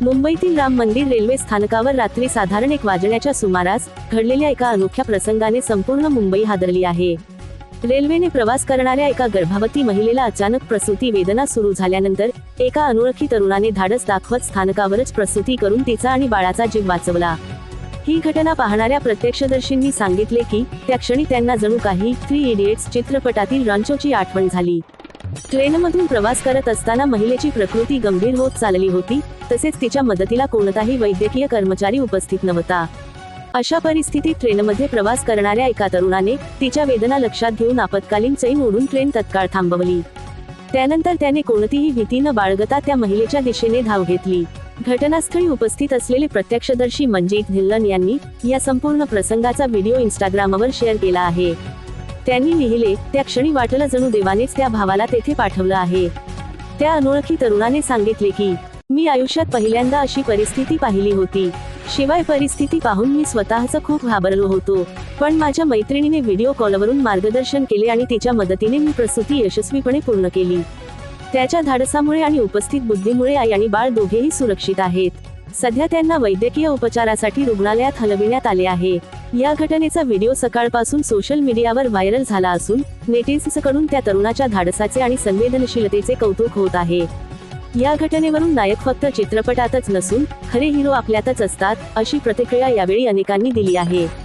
मुंबईतील राम मंदिर रेल्वे स्थानकावर रात्री साधारण एक वाजण्याच्या सुमारास घडलेल्या एका अनोख्या प्रसंगाने संपूर्ण मुंबई हादरली आहे. रेल्वेने प्रवास करणाऱ्या एका गर्भवती महिलेला अचानक प्रसूती वेदना सुरू झाल्यानंतर एका अनोळखी तरुणाने धाडस दाखवत स्थानकावरच प्रसूती करून तिचा आणि बाळाचा जीव वाचवला. ही घटना पाहणाऱ्या प्रत्यक्षदर्शींनी सांगितले की त्या क्षणी त्यांना जणू काही थ्री इडियट्स चित्रपटातील रॉन्चोची आठवण झाली. ट्रेनमधून प्रवास करत असताना महिलेची प्रकृती गंभीर होत चालली होती तसेच तिच्या मदतीला कोणताही वैद्यकीय कर्मचारी उपस्थित नव्हता. अशा परिस्थितीत ट्रेनमध्ये प्रवास करणाऱ्या एका तरुणाने तिच्या वेदना लक्षात घेऊन आपत्कालीन चैन ओढून ट्रेन तत्काळ थांबवली. त्यानंतर त्याने कोणतीही भीती न बाळगता त्या महिलेच्या दिशेने धाव घेतली. घटनास्थळी उपस्थित असलेले प्रत्यक्षदर्शी मंजित धिल्लन यांनी या संपूर्ण प्रसंगाचा व्हिडिओ इंस्टाग्रामवर शेअर केला आहे. त्यांनी लिहिले त्या क्षणी वाटलं जणू देवानेच त्या भावाला तेथे पाठवलं आहे. त्या अनोळखी तरुणाने सांगितले की मी आयुष्यात पहिल्यांदा अशी परिस्थिती पाहिली होती. शिवाय परिस्थिती पाहून मी स्वतःच खूप घाबरलो होतो. पण माझ्या मैत्रिणीने व्हिडिओ कॉलवरून मार्गदर्शन केले आणि तिच्या मदतीने मी प्रसूती यशस्वीपणे पूर्ण केली. त्याच्या धाडसामुळे आणि उपस्थित बुद्धीमुळे आई आणि बाळ दोघेही सुरक्षित आहेत. सध्या त्यांना वैद्यकीय उपचारासाठी रुग्णालयात हलविण्यात आले आहे. या घटनेचा व्हिडिओ सकाळपासून सोशल मीडियावर व्हायरल झाला असून नेटिझन्सकडून त्या तरुणाच्या धाडसाचे आणि संवेदनशीलतेचे कौतुक होत आहे. या घटनेवरून नायक फक्त चित्रपटातच नसून खरे हिरो आपल्यातच असतात अशी प्रतिक्रिया यावेळी अनेकांनी दिली आहे.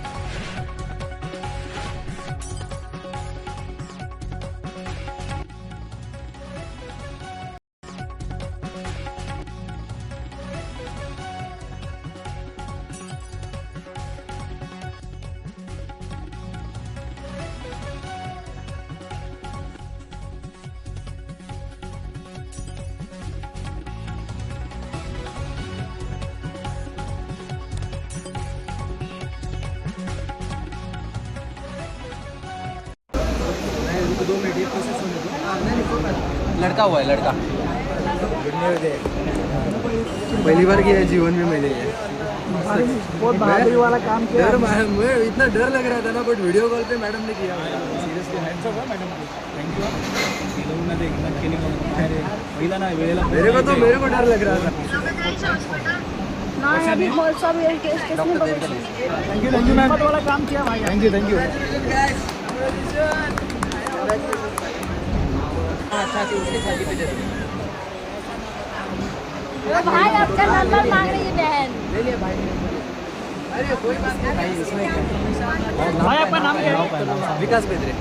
लड़का हुआ है लड़का। पहली बार किया है जीवन में मैंने ये। बहुत बहादुरी वाला काम किया। डर मैं मैं इतना डर लग रहा था ना बट वीडियो कॉल पे मैडम ने किया। Seriously hats off madam thank you फिल्ममध्ये हिंमत केली म्हणून अरे पहिला ना वेळेला मेरे को तो मेरे को डर लग रहा था। थँक्यू थँक्यू मॅम वाला काम किया भाई थँक्यू थँक्यू भाई आपका नंबर मांग रही है बहन। भाई। आपका नाम क्या है? विकास बेदरे।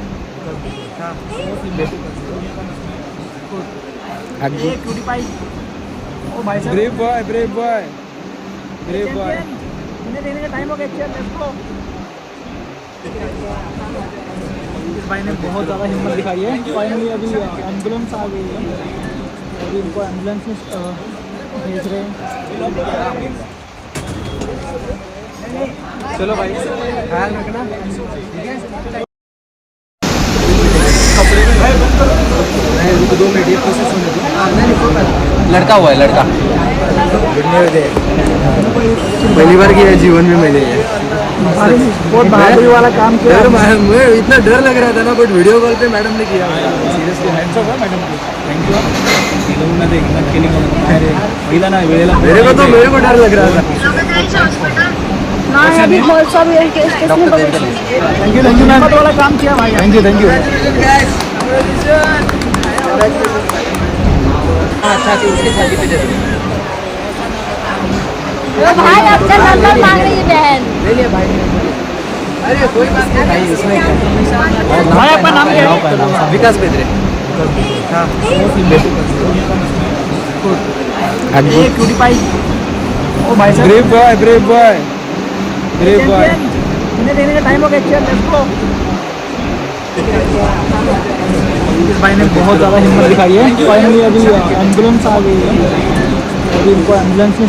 भाई brave boy brave boy brave boy इन्हें देने का टाइम हो गया चल लेट्स गो इस भाई ने बहुत ज़्यादा हिम्मत दिखाई है। फाइनली अभी एंबुलेंस आ गई है। अभी इनको एंबुलेंस में भेज रहे हैं। चलो भाई ख्याल रखना। दो मिनट ये प्रोसेस होने दो लड़का हुआ है लड़का। पहली बार किया है जीवन में मैंने। बहुत बहादुरी वाला काम किया डर मैं मैं इतना डर लग रहा था ना बट वीडियो कॉल पे मैडम ने किया। Seriously hats off madam thank you फिल्ममध्ये हिंमत केली म्हणून अरे पहिला ना वेळेला मेरे को तो मेरे को डर लग रहा था। नहीं अभी बहुत सब स्टेशन में बगल थँक्यू थँक्यू वाला काम किया भाई। थँक्यू थँक्यू भाई आपका नंबर मांग रही है बहन। अरे कोई बात नहीं भाई आपका नाम क्या है? विकास बेदरे। ये क्यूटी पाई ओ भाई साहब। Brave boy brave boy brave boy इन्हें देने का टाइम हो गया चल लेट्स गो इस भाई ने बहुत ज़्यादा हिम्मत दिखाई है। फाइनली अभी एंबुलेंस आ गई है। अभी इनको एंबुलेंस में